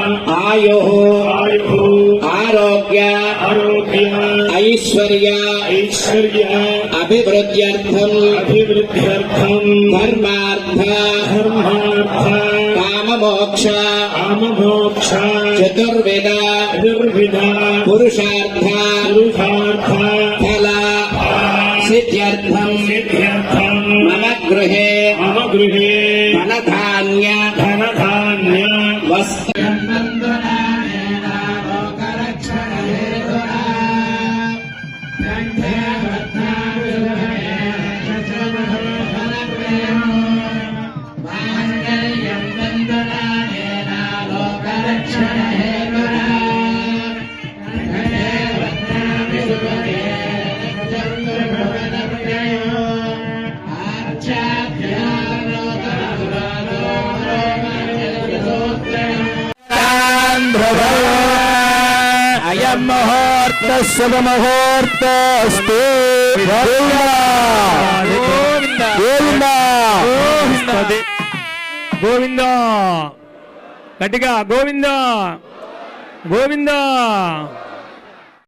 आयु आरोग्य ऐश्वर्य ऐश्वर्य अभिवृद्ध्यर्थम अभिवृद्ध्यर्थम धर्मार्थ धर्मार्थ काम मोक्ष काम मोक्ष चतुर्वेद चतुर्विद पुरुषार्थ पुरुषार्थ फल सिद्ध्यर्थम सिद्ध्यर्थम मम गृहे मन गृहे Hasta ముహూర్త శుభ గోవింద గట్టిగా గోవింద గోవింద